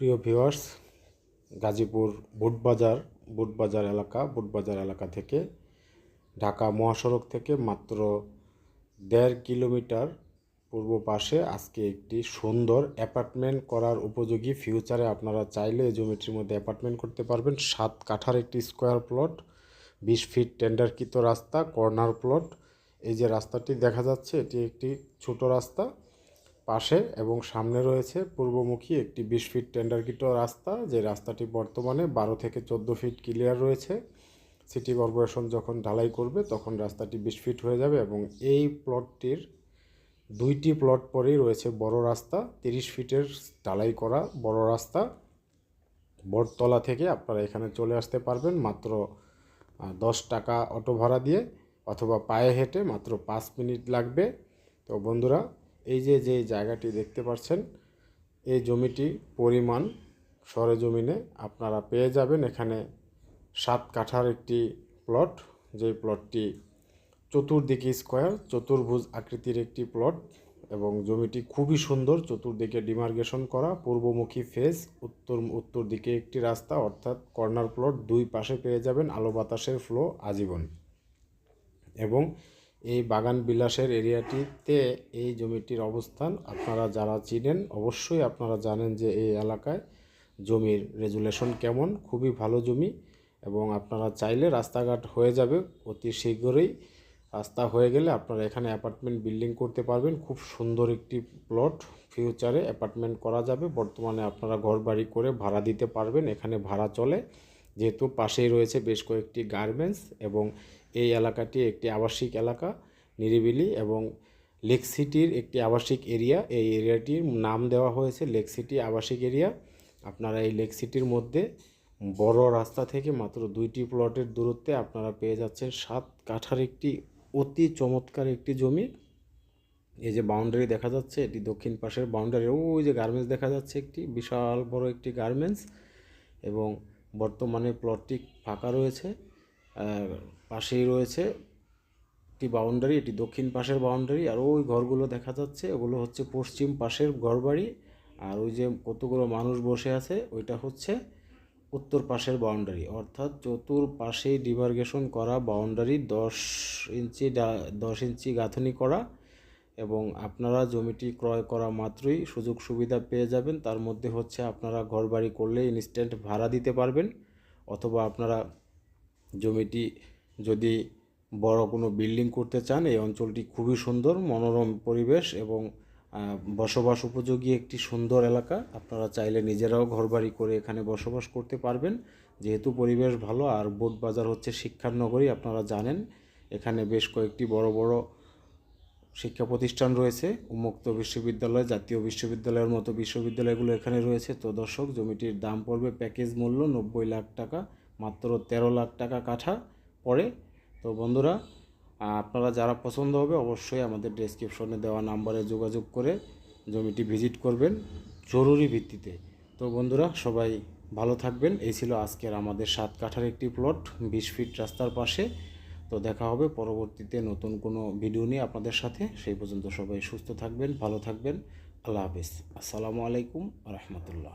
প্রিয় ভিওয়ার্স গাজীপুর বুটবাজার বুটবাজার এলাকা বুটবাজার এলাকা থেকে ঢাকা মহাসড়ক থেকে মাত্র দেড় কিলোমিটার পূর্ব পাশে আজকে একটি সুন্দর অ্যাপার্টমেন্ট করার উপযোগী ফিউচারে আপনারা চাইলে এই জমিটির মধ্যে অ্যাপার্টমেন্ট করতে পারবেন। সাত কাঠার একটি স্কোয়ার প্লট, বিশ ফিট টেন্ডারকৃত রাস্তা, কর্নার প্লট। এই যে রাস্তাটি দেখা যাচ্ছে, এটি একটি ছোট রাস্তা। পাশে এবং সামনে রয়েছে পূর্বমুখী একটি বিশ ফিট টেন্ডারকৃত রাস্তা। যে রাস্তাটি বর্তমানে বারো থেকে চোদ্দ ফিট ক্লিয়ার রয়েছে। সিটি কর্পোরেশন যখন ঢালাই করবে, তখন রাস্তাটি বিশ ফিট হয়ে যাবে এবং এই প্লটটির দুইটি প্লট পরেই রয়েছে বড় রাস্তা। তিরিশ ফিটের ঢালাই করা বড় রাস্তা। বটতলা থেকে আপনারা এখানে চলে আসতে পারবেন মাত্র দশ টাকা অটো ভাড়া দিয়ে অথবা পায়ে হেঁটে মাত্র পাঁচ মিনিট লাগবে। তো বন্ধুরা এই যে যে জায়গাটি দেখতে পাচ্ছেন, এই জমিটি পরিমাণ সরেজমিনে আপনারা পেয়ে যাবেন। এখানে সাত কাঠার একটি প্লট যেই প্লটটি চতুর্দিকে স্কোয়ার, চতুর্ভুজ আকৃতির একটি প্লট এবং জমিটি খুবই সুন্দর। চতুর্দিকে ডিমার্গেশন করা, পূর্বমুখী ফেস, উত্তর উত্তর দিকে একটি রাস্তা, অর্থাৎ কর্নার প্লট, দুই পাশে পেয়ে যাবেন আলো বাতাসের ফ্লো আজীবন। এবং এই বাগান বিলাসের এরিয়াটিতে এই জমিটির অবস্থান আপনারা যারা চিনেন, অবশ্যই আপনারা জানেন যে এই এলাকায় জমির রেজুলেশন কেমন। খুবই ভালো জমি এবং আপনারা চাইলে রাস্তাঘাট হয়ে যাবে, অতি শীঘ্রই রাস্তা হয়ে গেলে আপনারা এখানে অ্যাপার্টমেন্ট বিল্ডিং করতে পারবেন। খুব সুন্দর একটি প্লট, ফিউচারে অ্যাপার্টমেন্ট করা যাবে। বর্তমানে আপনারা ঘর বাড়ি করে ভাড়া দিতে পারবেন, এখানে ভাড়া চলে। যেহেতু পাশেই রয়েছে বেশ কয়েকটি গার্মেন্টস এবং এই এলাকাটি একটি আবাসিক এলাকা, নিরিবিলি এবং লেক সিটির একটি আবাসিক এরিয়া। এই এরিয়াটির নাম দেওয়া হয়েছে লেক সিটি আবাসিক এরিয়া। আপনারা এই লেক সিটির মধ্যে বড় রাস্তা থেকে মাত্র দুইটি প্লটের দূরত্বে আপনারা পেয়ে যাচ্ছেন সাত কাঠার একটি অতি চমৎকার একটি জমি। এই যে বাউন্ডারি দেখা যাচ্ছে, এটি দক্ষিণ পাশের বাউন্ডারি ওই যে গার্মেন্টস দেখা যাচ্ছে একটি বিশাল বড় একটি গার্মেন্টস এবং বর্তমানে প্লটটি ফাঁকা রয়েছে। পাশেই রয়েছে একটি বাউন্ডারি এটি দক্ষিণ পাশের বাউন্ডারি আর ওই ঘরগুলো দেখা যাচ্ছে, ওগুলো হচ্ছে পশ্চিম পাশের ঘরবাড়ি, আর ওই যে কতগুলো মানুষ বসে আছে, ওইটা হচ্ছে উত্তর পাশের বাউন্ডারি অর্থাৎ চতুর্পাশেই ডিভার্গেশন করা বাউন্ডারি দশ ইঞ্চি দশ ইঞ্চি গাঁথনি করা, এবং আপনারা জমিটি ক্রয় করা মাত্রই সুযোগ সুবিধা পেয়ে যাবেন, তার মধ্যে হচ্ছে আপনারা ঘরবাড়ি করলে ইনস্ট্যান্ট ভাড়া দিতে পারবেন, অথবা আপনারা জমিটি যদি বড় কোনো বিল্ডিং করতে চান, এই অঞ্চলটি খুবই সুন্দর, মনোরম পরিবেশ এবং বসবাস উপযোগী একটি সুন্দর এলাকা। আপনারা চাইলে নিজেরাও ঘরবাড়ি করে এখানে বসবাস করতে পারবেন। যেহেতু পরিবেশ ভালো, আর বোট বাজার হচ্ছে শিক্ষার নগরী আপনারা জানেন। এখানে বেশ কয়েকটি বড় বড় শিক্ষা প্রতিষ্ঠান রয়েছে। উন্মুক্ত বিশ্ববিদ্যালয়, জাতীয় বিশ্ববিদ্যালয়ের মতো বিশ্ববিদ্যালয়গুলো এখানে রয়েছে। তো দর্শক, জমিটির দাম পড়বে প্যাকেজ মূল্য নব্বই লাখ টাকা। মাত্র তেরো লাখ টাকা কাঠা পড়ে। তো বন্ধুরা, আপনারা যারা পছন্দ হবে অবশ্যই আমাদের ডেসক্রিপশনে দেওয়া নাম্বারে যোগাযোগ করে জমিটি ভিজিট করবেন জরুরি ভিত্তিতে। তো বন্ধুরা, সবাই ভালো থাকবেন। এই ছিল আজকের আমাদের সাত কাঠার একটি প্লট বিশ ফিট রাস্তার পাশে। তো দেখা হবে পরবর্তীতে নতুন কোনো ভিডিও নিয়ে আপনাদের সাথে। সেই পর্যন্ত সবাই সুস্থ থাকবেন, ভালো থাকবেন। আল্লাহ হাফিজ। আসসালামু আলাইকুম রহমতুল্লাহ।